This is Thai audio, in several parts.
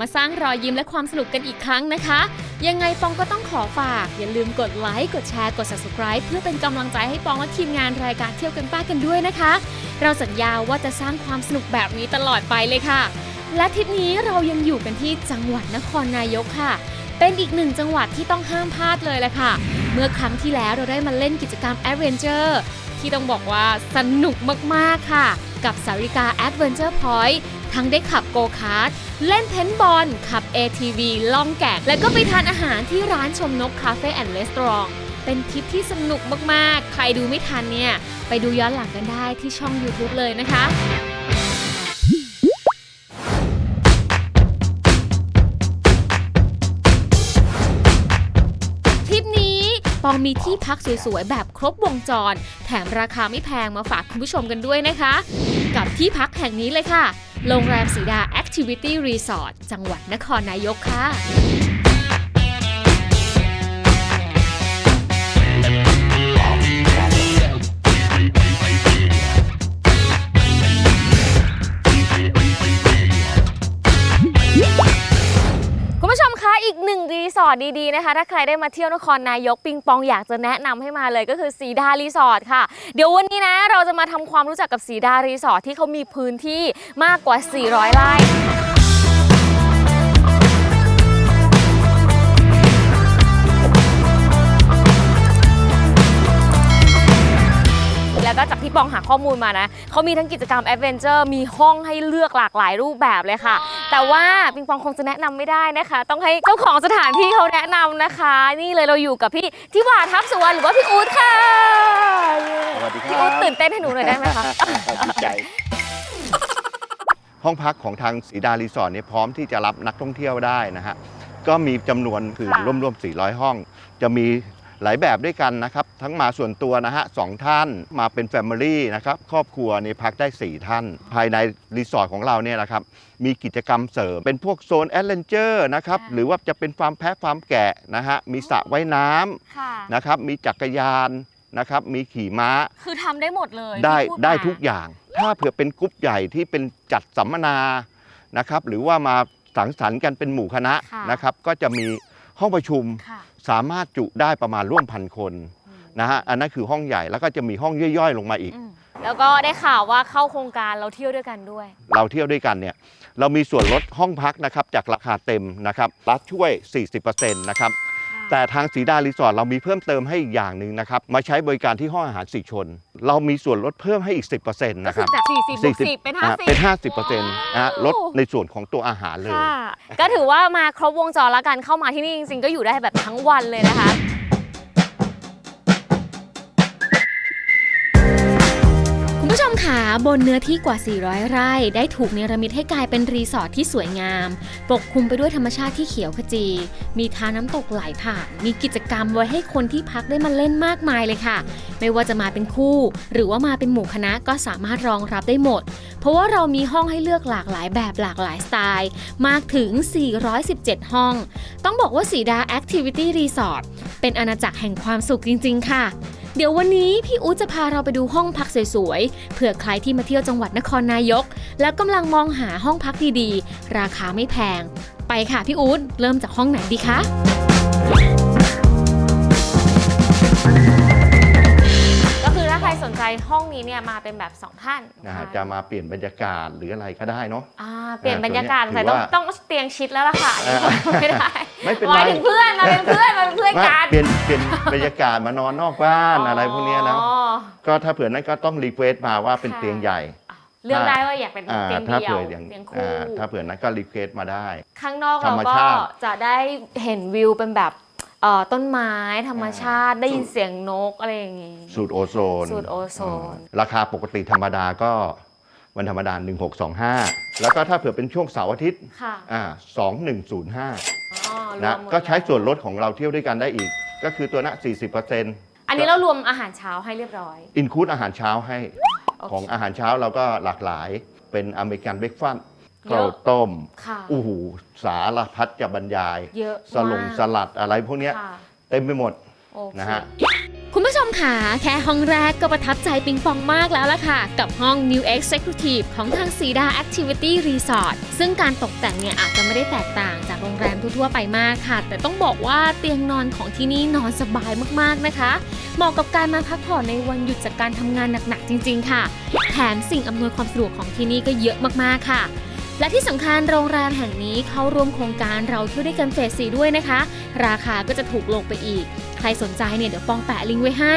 มาสร้างรอยยิ้มและความสนุกกันอีกครั้งนะคะ ยังไงปองก็ต้องขอฝาก อย่าลืมกดไลค์กดแชร์กด subscribe เพื่อเป็นกำลังใจให้ปองและทีมงานรายการเที่ยวกันป้ากันด้วยนะคะ เราสัญญาว่าจะสร้างความสนุกแบบนี้ตลอดไปเลยค่ะ และทริปนี้เรายังอยู่กันที่จังหวัดนครนายกค่ะ เป็นอีกหนึ่งจังหวัดที่ต้องห้ามพลาดเลยแหละค่ะ เมื่อครั้งที่แล้วเราได้มาเล่นกิจกรรม Adventure ที่ต้องบอกว่าสนุกมากๆค่ะ กับสาริกาแอดเวนเจอร์พอยทั้งได้ขับโกคาร์ทเล่นเทนบอลขับ ATV ล่องแกะและก็ไปทานอาหารที่ร้านชมนกคาเฟ่แอนด์รีสตรองเป็นทริปที่สนุกมากๆ ใครดูไม่ทันเนี่ย ไปดูย้อนหลังกันได้ที่ช่อง YouTube เลยนะคะ ปองมีที่พักสวยๆ แบบครบวงจร แถมราคาไม่แพงมาฝากคุณผู้ชมกันด้วยนะคะ กับที่พักแห่งนี้เลยค่ะ โรงแรมสีดา Activity Resort จังหวัดนครนายกค่ะ รีสอร์ทดีๆนะคะ ถ้าใครได้มาเที่ยวนครนายกปิงปองอยากจะแนะนำให้มาเลยก็คือสีดารีสอร์ทค่ะ เดี๋ยววันนี้นะเราจะมาทำความรู้จักกับสีดารีสอร์ทที่เขามีพื้นที่มากกว่า 400 ไร่ แล้วก็จากที่ปองหาข้อมูลมานะเขามีทั้งกิจกรรมแอดเวนเจอร์มีห้องให้เลือกหลากหลายรูปแบบเลยค่ะ แต่ว่าปิงปองคงจะแนะนำไม่ได้นะคะ ต้องให้เจ้าของสถานที่เขาแนะนำนะคะ นี่เลยเราอยู่กับพี่ทิวาทัพสุวรรณหรือว่าพี่อู๊ดค่ะสวัสดีคพี่รัอู๊บดตื่นเต้นให้หนูหน่อยได้ไหมคะดีใจห้องพักของทางสีดารีสอร์ทเนี่ยพร้อมที่จะรับนักท่องเที่ยวได้นะฮะก็มีจำนวนคือค่ะร่วมๆ400 ห้อง จะมี หลายแบบด้วยกันนะครับ ทั้งมาส่วนตัวนะฮะสองท่านมาเป็นแฟมิลี่นะครับครอบครัวเนี่ยพักได้ 4 ท่าน ภายในรีสอร์ทของเราเนี่ยนะครับมีกิจกรรมเสริมเป็นพวกโซนแอดเวนเจอร์นะครับหรือว่าจะเป็นฟาร์มแพะฟาร์มแกะนะฮะมีสระว่ายน้ำค่ะนะครับมีจักรยานนะครับมีขี่ม้า คือทำได้หมดเลยได้ที่พูมาได้ทุกอย่าง ถ้าเผื่อเป็นกรุ๊ปใหญ่ที่เป็นจัดสัมมนานะครับ หรือว่ามาสังสรรค์กันเป็นหมู่คณะค่ะนะครับ ก็จะมีห้องประชุม ค่ะ สามารถจุได้ประมาณร่วมพันคนอืมนะฮะอันนั้นคือห้องใหญ่แล้วก็จะมีห้องย่อยๆ ลงมาอีกอืมแล้วก็ได้ข่าวว่าเข้าโครงการเราเที่ยวด้วยกันด้วย เราเที่ยวด้วยกันเนี่ยเรามีส่วนลดห้องพักนะครับจากราคาเต็มนะครับรัฐช่วย 40%นะครับ แต่ทางสีดารีสอร์ทเรามีเพิ่มเติมให้อีกอย่างหนึ่งนะครับ มาใช้บริการที่ห้องอาหารสีชน เรามีส่วนลดเพิ่มให้อีก 10%ก็นะคืคอรับจาก40บวก10 เป็นอะ50 เป็น 50%นะฮะลดในส่วนของตัวอาหารเลย ค่ะก็ถือว่ามาครบวงจรแล้วกันเข้ามาที่นี่จริงๆก็อยู่ได้แบบทั้งวันเลยนะคะ ขาบนเนื้อที่กว่า 400 ไร่ ได้ถูกเนรมิตให้กลายเป็นรีสอร์ทที่สวยงาม ปกคลุมไปด้วยธรรมชาติที่เขียวขจี มีทาน้ำตกไหลผ่าน มีกิจกรรมไว้ให้คนที่พักได้มาเล่นมากมายเลยค่ะ ไม่ว่าจะมาเป็นคู่ หรือว่ามาเป็นหมู่คณะก็สามารถรองรับได้หมด เพราะว่าเรามีห้องให้เลือกหลากหลายแบบหลากหลายสไตล์ มากถึง 417 ห้อง ต้องบอกว่าสีดา Activity Resort เป็นอาณาจักรแห่งความสุขจริง ๆ ค่ะ เดี๋ยววันนี้พี่อู๊ดจะพาเราไปดูห้องพักสวยๆเผื่อใครที่มาเที่ยวจังหวัดนครนายก แล้วกำลังมองหาห้องพักดีๆ ราคาไม่แพง ไปค่ะพี่อู๊ดเริ่มจากห้องไหนดีคะก็คือถ้าใครสนใจห้องนี้เนี่ยมาเป็นแบบ2ท่านนะฮะจะมาเปลี่ยนบรรยากาศหรืออะไรก็ได้เนาะ อ่าเปลี่ยนบรรยากาศถือแต่ต้องว่า ต้องเตียงชิดแล้วล่ะค่ะอันนี้อ่าไม่ได้ ไม่เป็นหไรมายถึงเพื่อนมาเป็นเพื่อนมาเป็นเพื่อนว่ากันเปลี่ยนเปลี่ยนบรรยากาศมานอนนอกบ้านอะไรพวกเนี้ยนะ อ๋อก็ถ้าเผื่อนั้นก็ต้องรีเควสต์มาว่าเป็นค่ะเตียงใหญ่ เลือกได้ว่าอยากเป็นอ่าเตียงถ้าเดียวเผื่ออย่างเตียงอ่าคู่ถ้าเผื่อนั้นก็รีเควสต์มาได้ ข้างนอกธรเรารมก็ชาติ จะได้เห็นวิวเป็นแบบเอ่อต้นไม้ธรรมชาติอ่าได้ยินเสียงนกอะไรอย่างงี้ สูตรโอโซนสูตรโอโซน อ่าราคาปกติธรรมดาก็วันธรรมดา 1625 แล้วก็ถ้าเผื่อเป็นช่วงเสาร์อาทิตย์ค่ะ อ่า2105อ๋อรว นะมหมดก็ใช้แล้วส่วนลดของเราเที่ยวด้วยกันได้อีก ก็คือตัวนั้น40%อันนี้เรารวมอาหารเช้าให้เรียบร้อย อินคูดอาหารเช้าให้โอเคของอาหารเช้าเราก็หลากหลายเป็นอเมริกันเบรกฟาสต์เยข้าอะวต้มค่ะอู้หูสารพัดจะบรรยายเยอะสลงมากสลัดอะไรพวกเนี้ยค่ะเต็มไปหมดโอเคนะฮะ คุณผู้ชมค่ะแค่ห้องแรกก็ประทับใจปิงปองมากแล้วล่ะค่ะ กับห้อง New Executive ของทางสีดา Activity Resort ซึ่งการตกแต่งเนี่ยอาจจะไม่ได้แตกต่างจากโรงแรมทั่วๆไปมากค่ะ แต่ต้องบอกว่าเตียงนอนของที่นี่นอนสบายมากๆนะคะ เหมาะกับการมาพักผ่อนในวันหยุดจากการทำงานหนักๆจริง ๆ ค่ะ แถมสิ่งอำนวยความสะดวกของที่นี่ก็เยอะมากๆค่ะและที่สำคัญโรงแรมแห่งนี้เข้าร่วมโครงการเราเที่ยวด้วยกันเฟสสีด้วยนะคะ ราคาก็จะถูกลงไปอีก ใครสนใจเนี่ยเดี๋ยวปองแปะลิงก์ไว้ให้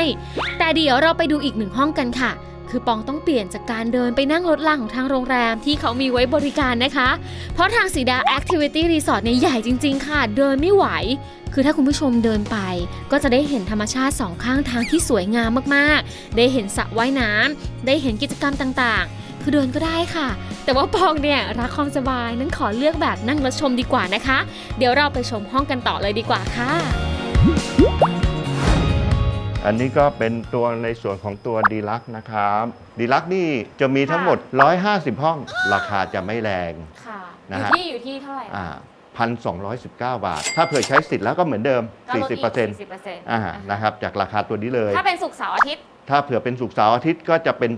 แต่เดี๋ยวเราไปดูอีกหนึ่งห้องกันค่ะ คือปองต้องเปลี่ยนจากการเดินไปนั่งรถล่างของทางโรงแรมที่เขามีไว้บริการนะคะ เพราะทางสีดา Activity Resort เนี่ยใหญ่จริง ๆ ค่ะ เดินไม่ไหว คือถ้าคุณผู้ชมเดินไป ก็จะได้เห็นธรรมชาติสองข้างทางที่สวยงามมากๆ ได้เห็นสระว่ายน้ำได้เห็นกิจกรรมต่างๆ คือเดินก็ได้ค่ะแต่ว่าปองเนี่ยรักความสบายนั้นขอเลือกแบบนั่งรถชมดีกว่านะคะ เดี๋ยวเราไปชมห้องกันต่อเลยดีกว่าค่ะ อันนี้ก็เป็นตัวในส่วนของตัวดีลักนะครับดีลักนี่จะมีทั้งหมด 150 ห้อง ราคาจะไม่แรง ค่ะนะฮะอยู่ที่เท่าไหร่อ่าพันสองบาท ถ้าเผื่อใช้สิทธิ์แล้วก็เหมือนเดิม40%อ่านะครับ จากราคาตัวนี้เลย ถ้าเป็นสุกร์เสาร์อาทิตย์ ถ้าเผื่อเป็นสุกร์เสาร์อาทิตย์ก็จะเป็น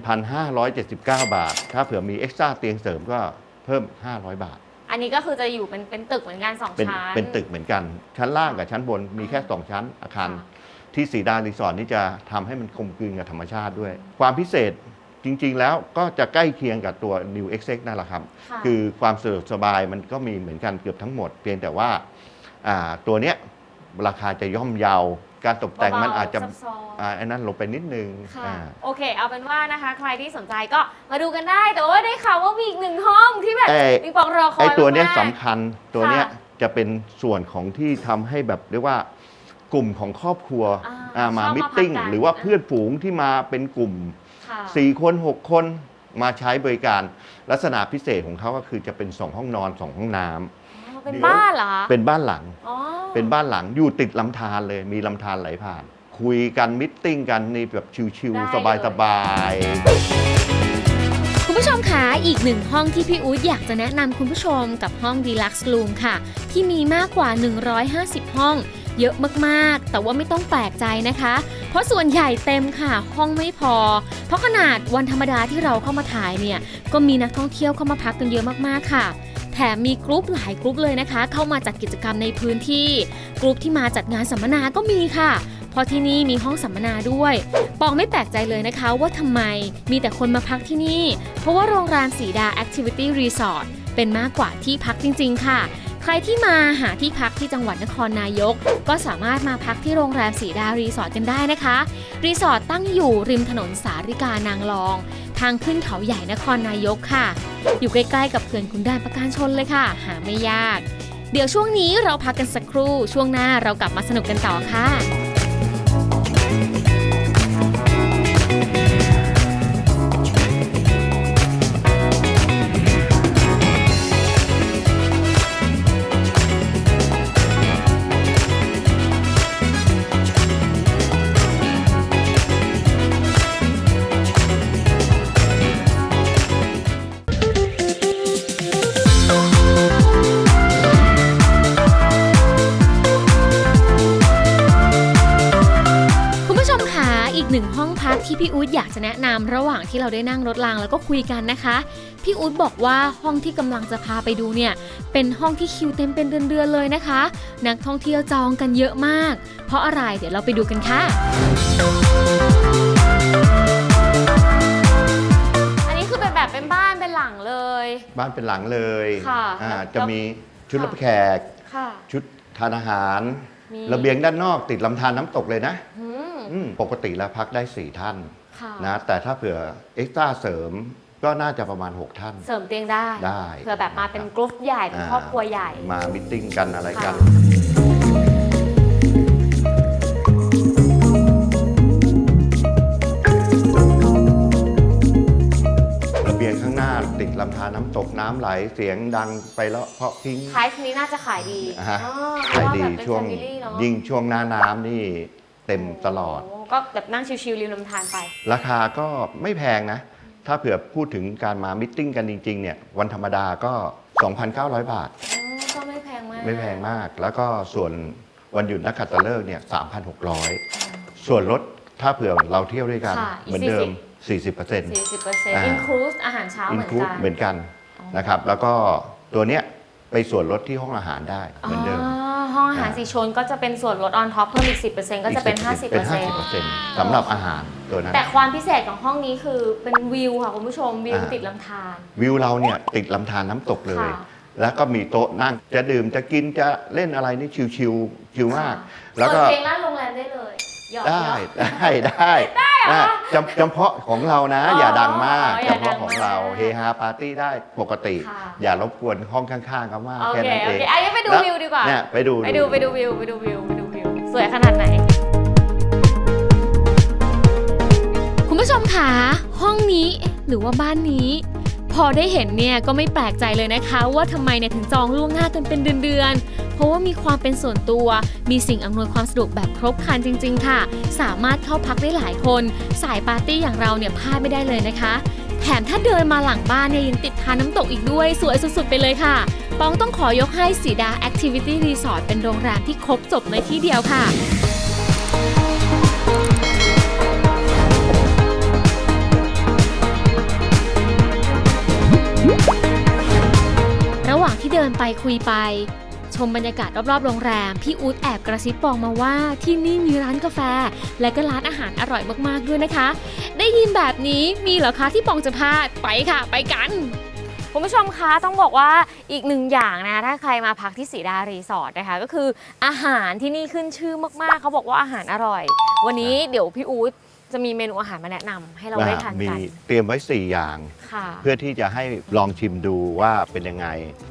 1,579 บาท ถ้าเผื่อมีเอ็กซ์ตร้าเตียงเสริมก็เพิ่ม 500 บาท อันนี้ก็คือจะอยู่เป็นเป็นตึกเหมือนกันสองเป็นชั้น เป็นตึกเหมือนกัน ชั้นล่างกับชั้นบนมีแค่2ชั้นอาคาร ค่ะ ที่สีดารีสอร์ทนี่จะทำให้มันกลมกลืนกับธรรมชาติด้วย ความพิเศษจริง ๆ แล้วก็จะใกล้เคียงกับตัว New X นั่นแหละครับ ค่ะคือความสะดวกสบายมันก็มีเหมือนกันเกือบทั้งหมด เพียงแต่ว่าอ่าตัวเนี้ยราคาจะย่อมเยา การตกแต่งมันอาจจะเบๆซับซ้อน อ่าอันนั้นลงไปนิดนึงค่ะอ่า โอเค เอาเป็นว่านะคะ ใครที่สนใจก็มาดูกันได้ แต่ว่าได้ข่าวว่ามีอีกหนึ่งห้องที่แบบไอ้ปิงปองรอคอยไอ้ตัวเนี้ยมากๆ สำคัญตัวเนี้ยค่ะจะเป็นส่วนของที่ทำให้แบบเรียกว่ากลุ่มของครอบครัวอ่าอ่ามาเข้ามามิทติ้งพักกันหรือว่าเพื่อนฝูงที่มาเป็นกลุ่ม ค่ะ 4 คน 6 คนมาใช้บริการ ลักษณะพิเศษของเขาก็คือจะเป็น 2 ห้องนอน 2 ห้องน้ำ อ๋อเป็นบ้านเหรอคะเป็นบ้านหลัง อ๋อ เป็นบ้านหลังอยู่ติดลำธารเลยมีลำธารไหลผ่าน คุยกันมิทติ้งกันในแบบชิวได้ๆเลยสบายคุณผู้ชมคะอีกหนึ่งห้องที่พี่อู๊ดอยากจะแนะนำคุณผู้ชมกับห้อง Deluxe Room ค่ะ ที่มีมากกว่า 150 ห้อง เยอะมากๆ แต่ว่าไม่ต้องแปลกใจนะคะ เพราะส่วนใหญ่เต็มค่ะ ห้องไม่พอ เพราะขนาดวันธรรมดาที่เราเข้ามาถ่ายเนี่ย ก็มีนักท่องเที่ยวเข้ามาพักกันเยอะมากๆค่ะ แถมมีกรุ๊ปหลายกรุ๊ปเลยนะคะ เข้ามาจัดกิจกรรมในพื้นที่กรุ๊ปที่มาจัดงานสัมมนาก็มีค่ะพราะที่นี่มีห้องสัมมนาด้วย ปองไม่แปลกใจเลยนะคะว่าทำไมมีแต่คนมาพักที่นี่ เพราะว่าโรงแรมสีดา Activity Resort เป็นมากกว่าที่พักจริง ๆ ค่ะ ใครที่มาหาที่พักที่จังหวัดนครนายก ก็สามารถมาพักที่โรงแรมสีดารีสอร์ทกันได้นะคะ รีสอร์ทตั้งอยู่ริมถนนสาริกานางรอง ทางขึ้นเขาใหญ่นครนายกค่ะ อยู่ใกล้ๆกับเขื่อนขุนด่านประการชนเลยค่ะ หาไม่ยาก เดี๋ยวช่วงนี้เราพักกันสักครู่ ช่วงหน้าเรากลับมาสนุกกันต่อค่ะ หนึ่งห้องพักที่พี่อู๊ดอยากจะแนะนำระหว่างที่เราได้นั่งรถรางแล้วก็คุยกันนะคะ พี่อู๊ดบอกว่าห้องที่กำลังจะพาไปดูเนี่ย เป็นห้องที่คิวเต็มเป็นเดือนๆเลยนะคะ นักท่องเที่ยวจองกันเยอะมาก เพราะอะไรเดี๋ยวเราไปดูกันค่ะ อันนี้คือเป็นแบบเป็นบ้านเป็นหลังเลยๆบ้านเป็นหลังเลยค่ะอ่าแล้วจะมีชุดรับแขกค่ะชุดทานอาหารมีระเบียงด้านนอกติดลำธารน้ำตกเลยนะ อืมอืมปกติแล้วพักได้ 4 ท่านค่ะนะแต่ถ้าเผื่อเอ็กซ์ตร้าเสริมก็น่าจะประมาณ 6 ท่าน เสริมเตียงได้ได้เผื่อแบบมาเป็นกรุ๊ปใหญ่เป็นครอบครัวใหญ่ มามิทติ้งกันอะไรกัน ค่ะ ระเบียงข้างหน้าติดลำธารน้ำตกน้ำไหลเสียงดังไปแล้วเพราะพริ้งคลายนี้น่าจะขายดีอ่าฮะอ๋อขายดีเพระแบบเป็น ช่วง family เนอะ ยิ่งช่วงหน้าน้ำนี่ เต็มตลอด โก็แบบนั่งชิวๆริมลำธารไป ราคาก็ไม่แพงนะ ถ้าเผื่อพูดถึงการมามิทติ้งกันจริงๆเนี่ยวันธรรมดาก็ 2,900 บาท อ๋อ ก็ไม่แพงมากไม่แพงมาก แล้วก็ส่วนวันหยุดนักขัตฤกษ์เนี่ย3,600 ส่วนลดถ้าเผื่อเราเที่ยวด้วยกันค่ะอีกเหมือนเดิม 40% 40%อ่า include อาหารเช้าเหอิมืนอนคลูกัน เหมือนกันนะครับ แล้วก็ตัวเนี้ยไปส่วนลดที่ห้องอาหารได้เหมือนเดิม อ๋อ ห้องอาหารอ่าสีชนก็จะเป็นส่วนลด on top เพิ่มอีก 10%ก็จะเป็นอีกเป็น50% 50%สำหรับอาหารตัวนั้นแต่ความพิเศษของห้องนี้คือเป็นวิวค่ะคุณผู้ชมวิวอ่าติดลำธารวิวเราเนี่ยติดลำธารน้ำตกเลยค่ะแล้วก็มีโต๊ะนั่งจะดื่มจะกินจะเล่นอะไรนี่ชิวๆชิวมากค่ะแล้วก็เปิดเพลงลั่นโรงแรมได้เลย หยอกได้ หยอก ได้ ได้ได้จำจำเพาะของเรานะ อ๋ออย่อาดังมากอย่าจำเพาะของเราดังมาก เฮฮาปาร์ตี้ได้ปกติ ค่ะอย่ารบกวนห้องข้างๆเขามากโอแค่เคนั้นโอเองเคอันนี้ไปดูแล้ววิวดีกว่า เนี่ยไปดู ไปดูไปดูวิวไปดูวิวไปดูวิวสวยขนาดไหน คุณผู้ชมคะห้องนี้หรือว่าบ้านนี้ พอได้เห็นเนี่ยก็ไม่แปลกใจเลยนะคะ ว่าทำไมเนี่ยถึงจองล่วงหน้ากันเป็นเดือนๆ เพราะว่ามีความเป็นส่วนตัว มีสิ่งอำนวยความสะดวกแบบครบครันจริง ๆ ค่ะ สามารถเข้าพักได้หลายคน สายปาร์ตี้อย่างเราเนี่ยพลาดไม่ได้เลยนะคะ แถมถ้าเดินมาหลังบ้านเนี่ยยังติดทานน้ำตกอีกด้วยสวยสุดๆ ไปเลยค่ะปองต้องขอยกให้สีดา Activity Resort เป็นโรงแรมที่ครบจบในที่เดียวค่ะ นไปคุยไป ชมบรรยากาศรอบๆโรงแรม พี่อู๊ดแอบกระซิบบอกมาว่าที่นี่มีร้านกาแฟ และก็ร้านอาหารอร่อยมากๆด้วยนะคะ ได้ยินแบบนี้มีเหรอคะที่ปองจะพลาดไปค่ะ ไปกันคุณผู้ชมคะต้องบอกว่าอีกหนึ่งอย่างนะถ้าใครมาพักที่สีดารีสอร์ทนะคะ ก็คืออาหารที่นี่ขึ้นชื่อมากๆ เขาบอกว่าอาหารอร่อย วันนี้เดี๋ยวพี่อู๊ด จะมีเมนูอาหารมาแนะนำให้เราได้ทานมีกันเตรียมไว้ 4 อย่าง ค่ะ เพื่อที่จะให้ลองชิมดูว่าเป็นยังไง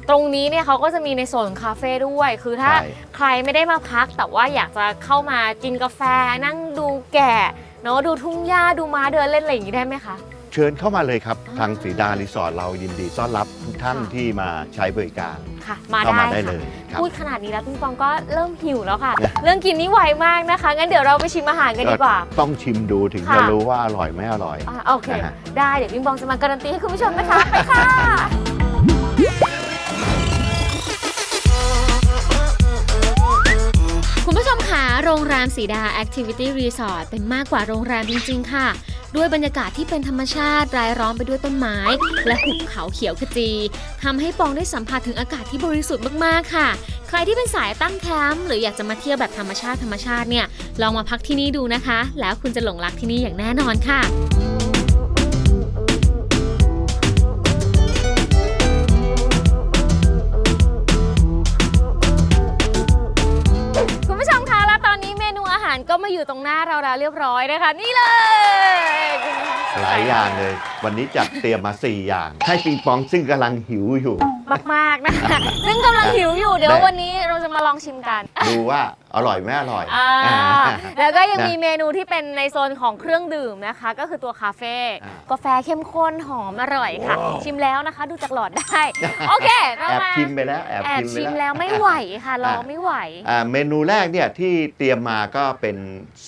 ตรงนี้เนี่ยเขาก็จะมีในโซนคาเฟ่ด้วย คือถ้าใช่ ใครไม่ได้มาพัก แต่ว่าอยากจะเข้ามากินกาแฟ นั่งดูแกะเนาะดูทุ่งหญ้าดูม้าเดินเล่นอะไรอย่างนี้ได้ไหมคะ เชิญเข้ามาเลยครับอ่าทางสีดารีสอร์ทเรายินดีต้อนรับทุกท่านค่ะที่มาใช้บริการ ค่ะมาเข้าได้มาได้ค่ะเลยครับ พูดขนาดนี้แล้วปิงปองก็เริ่มหิวแล้วค่ะ เรื่องกินนี่ไวมากนะคะ งั้นเดี๋ยวเราไปชิมอาหารกันดีกว่า ต้องชิมดูถึงค่ะ จะรู้ว่าอร่อยไม่อร่อย อะโอเค นะฮะ ได้เดี๋ยวปิงปองจะมาการันตีให้คุณผู้ชมนะคะไปค่ะคุณผู้ชมคะโรงแรมสีดา Activity Resort เป็นมากกว่าโรงแรมจริง ๆ ค่ะ ด้วยบรรยากาศที่เป็นธรรมชาติรายล้อมไปด้วยต้นไม้ และหุบเขาเขียวขจีทำให้ปองได้สัมผัสถึงอากาศที่บริสุทธิ์มากๆค่ะ ใครที่เป็นสายตั้งแคมป์หรืออยากจะมาเที่ยวแบบธรรมชาติธรรมชาติเนี่ยลองมาพักที่นี่ดูนะคะ แล้วคุณจะหลงรักที่นี่อย่างแน่นอนค่ะคุณผู้ชมคะแล้วตอนนี้เมนูอาหารก็มาอยู่ตรงหน้าเราแล้วเรียบร้อยนะคะ นี่เลย หลายอย่างเลย วันนี้จัดเตรียมมา 4 อย่าง ให้ปิงปองซึ่งกำลังหิวอยู่ มากๆนะคะซึ่งกำลังหิวอยู่เดี๋ยวได้วันนี้เราจะมาลองชิมกันดูว่าอร่อยไม่อร่อย อ่าอ่าแล้วก็ยังนะมีเมนูที่เป็นในโซนของเครื่องดื่มนะคะ ก็คือตัวคาเฟ่อ่ากาแฟเข้มข้นหอมอร่อยค่ะชิมแล้วนะคะ ดูจากหลอดได้ โอเคเราแอบมาชิมไปแล้วแอบแอบชิชิมมไปแล้แล้ว วไม่ไหวค่ะรออ่าไม่ไหวอ่าเมนูแรกเนี่ยที่เตรียมมาก็เป็น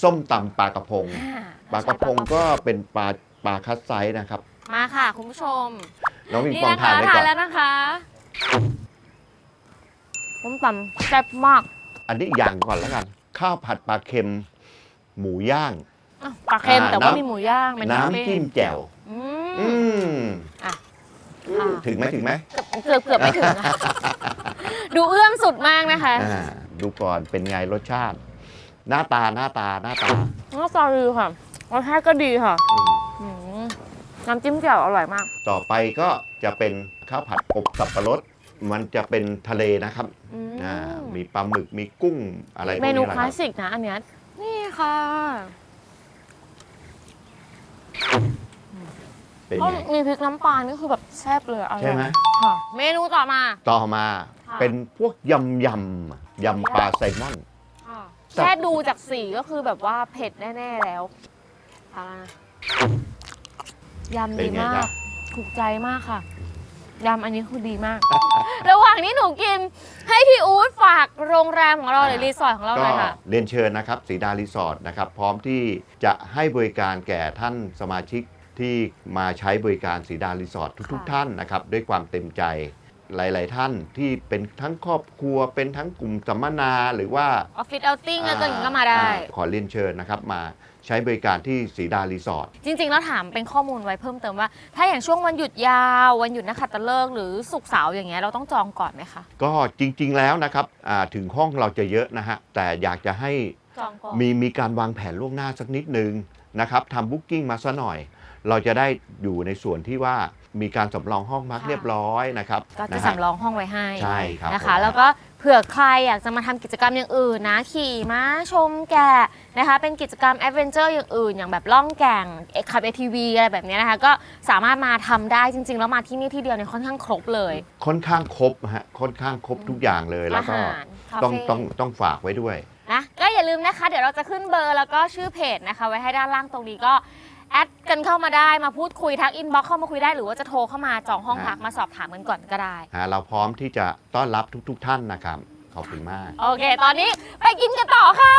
ส้มตำปลากระพง อ่าปลากระพงก็เป็นปลา ปลาคัดไซส์นะครับ มาค่ะ คุณผู้ชม น้องปิงนี่ปองนะทาคะนไว้ทาก่อนน แล้วนะคะต้มตำแซ่บมากอันนี้อย่างก่อนแล้วกัน ข้าวผัดปลาเค็ม หมูย่าง อะปลาเค็มอ่าแต่ว่าน้ำ มีหมูย่างเป็นน้ำเป้จิ้มแจ่ว อือืมมอะ อืมถึงไหมถึงไหมเกือบเกือบไม่ถึงอะดูเอื้อมสุดมากนะคะอ่าดูก่อนเป็นไงรสชาติ หน้าตาหน้าตาหน้าตาน้ำซอสดีค่ะรสชาติก็ดีค่ะ อืมอืม น้ำจิ้มแจ่วอร่อยมาก ต่อไปก็จะเป็นข้าวผัดอบสับปะรด มันจะเป็นทะเลนะครับอืมอ่ามีปลาหมึกมีกุ้งอะไรพวกเมนูนี้แหละคคลารัสบสิกนะอันเนี้ยนี่ค่ะเป็นก็ไง มีพริกน้ำปลานี่คือแบบแซ่บเลยอร่อยใช่ไหม ค่ะ เมนูต่อมา ต่อมาค่ะ เป็นพวกยำยำยำปลาแซลมอนแซ่บแค่ดูจากสีก็คือแบบว่าเผ็ดแน่ ๆ แล้วเอาละนะ ยำเป็นดีไงมาจ๊ะ ก ถูกใจมากค่ะ ยำอันนี้คือดีมาก ระหว่างนี้หนูกิน ให้พี่อู๊ดฝากโรงแรมของเราหรือรีสอร์ทของเราหก็น่อยค่ะ เรียนเชิญนะครับสีดารีสอร์ทนะครับพร้อมที่จะให้บริการแก่ท่านสมาชิกที่มาใช้บริการสีดารีสอร์ททุก ค่ะ ๆ ท่านนะครับด้วยความเต็มใจหลาย ๆ ท่านที่เป็นทั้งครอบครัวเป็นทั้งกลุ่มสัมมนาหรือว่าออฟฟิศเอาติ้งแล้วก็อย่างนี้ก็มาได้ อ่าขอเรียนเชิญนะครับมา ใช้บริการที่สีดารีสอร์ท จริงๆ แล้วถามเป็นข้อมูลไว้เพิ่มเติมว่า ถ้าอย่างช่วงวันหยุดยาว วันหยุดนักขัตฤกษ์หรือศุกร์เสาร์อย่างเงี้ยเราต้องจองก่อนไหมคะ ก็จริงๆแล้วนะครับอ่าถึงห้องเราจะเยอะนะฮะ แต่อยากจะให้จองก่อน มีมีการวางแผนล่วงหน้าสักนิดนึงนะครับทำบุ๊กิ้งมาซะหน่อย เราจะได้อยู่ในส่วนที่ว่ามีการสำรองห้องพักค่ะ เรียบร้อยนะครับก็จะนฮ สำรองห้องไว้ให้ใช่ครับนะคะ ผม แล้วก็เผื่อใครอยากจะมาทำกิจกรรมอย่างอื่นนะ ขี่ม้าชมแกะนะคะ เป็นกิจกรรมแอดเวนเจอร์อย่างอื่น อย่างแบบล่องแก่งเอ็กขับเอทีวีอะไรแบบเนี้ยนะคะ ก็สามารถมาทำได้จริง ๆ แล้วมาที่นี่ที่เดียวเนี่ยค่อนข้างครบเลย ค่อนข้างครบฮะค่อนข้างครบทุกอย่างเลยแล้วก็อาหารคาต้องเฟ่ต้องต้องฝากไว้ด้วย นะก็อย่าลืมนะคะ เดี๋ยวเราจะขึ้นเบอร์แล้วก็ชื่อเพจนะคะ ไว้ให้ด้านล่างตรงนี้ก็ แอดกันเข้ามาได้มาพูดคุยทักอินบ็อกเข้ามาคุยได้หรือว่าจะโทรเข้ามาจองห้องพักมาสอบถามกันก่อนก็ได้ฮะเราพร้อมที่จะต้อนรับทุก ๆ ท่านนะครับ ขอบคุณมาก โอเค ตอนนี้ไปกินกันต่อค่ะ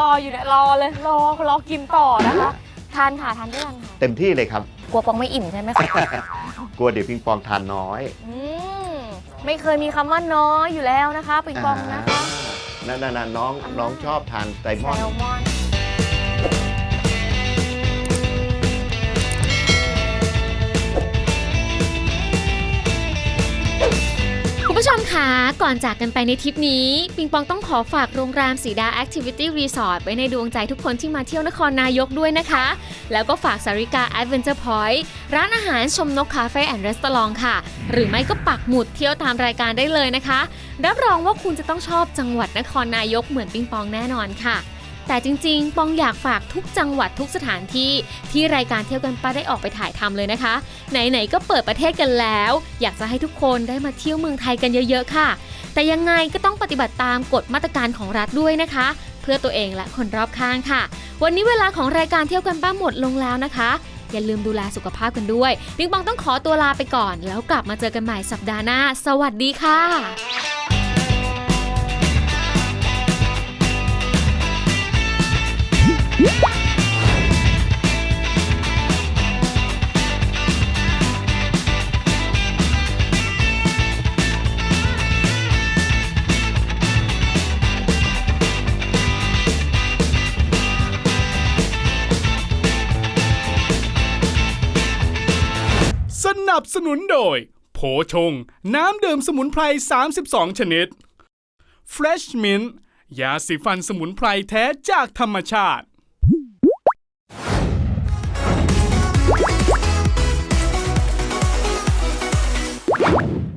รออยู่เนี่ยรอเลยรอรอกินต่อนะคะทานค่ะทานด้วยกันค่ะเต็มที่เลยครับ กลัวปองไม่อิ่มใช่ไหมคะกลัวเดี๋ยวปิงปองทานน้อยอืมไม่เคยมีคำว่าน้อยอยู่แล้วนะคะปิงปองนะคะานั่นน่ะน้องน้องชอบทานไซมแซอนลมอน ผู้ชมคะก่อนจากกันไปในทริปนี้ ปิงปองต้องขอฝากโรงแรมสีดา Activity Resort ไว้ในดวงใจทุกคนที่มาเที่ยวนครนายกด้วยนะคะ แล้วก็ฝากสาริกา Adventure Point ร้านอาหารชมนกคาเฟ่แอนด์รีสตอรองค่ะ หรือไม่ก็ปักหมุดเที่ยวตามรายการได้เลยนะคะ รับรองว่าคุณจะต้องชอบจังหวัดนครนายกเหมือนปิงปองแน่นอนค่ะ แต่จริงๆ ปองอยากฝากทุกจังหวัดทุกสถานที่ที่รายการเที่ยวกันป้าได้ออกไปถ่ายทำเลยนะคะ ไหนๆก็เปิดประเทศกันแล้ว อยากจะให้ทุกคนได้มาเที่ยวเมืองไทยกันเยอะๆค่ะ แต่ยังไงก็ต้องปฏิบัติตามกฎมาตรการของรัฐด้วยนะคะ เพื่อตัวเองและคนรอบข้างค่ะ วันนี้เวลาของรายการเที่ยวกันป้าหมดลงแล้วนะคะอย่าลืมดูแลสุขภาพกันด้วยปิงปองต้องขอตัวลาไปก่อน แล้วกลับมาเจอกันใหม่สัปดาห์หน้า สวัสดีค่ะ สนับสนุนโดย โผชง น้ำดื่มสมุนไพร 32 ชนิด Fresh Mint ยาสีฟันสมุนไพรแท้จากธรรมชาติ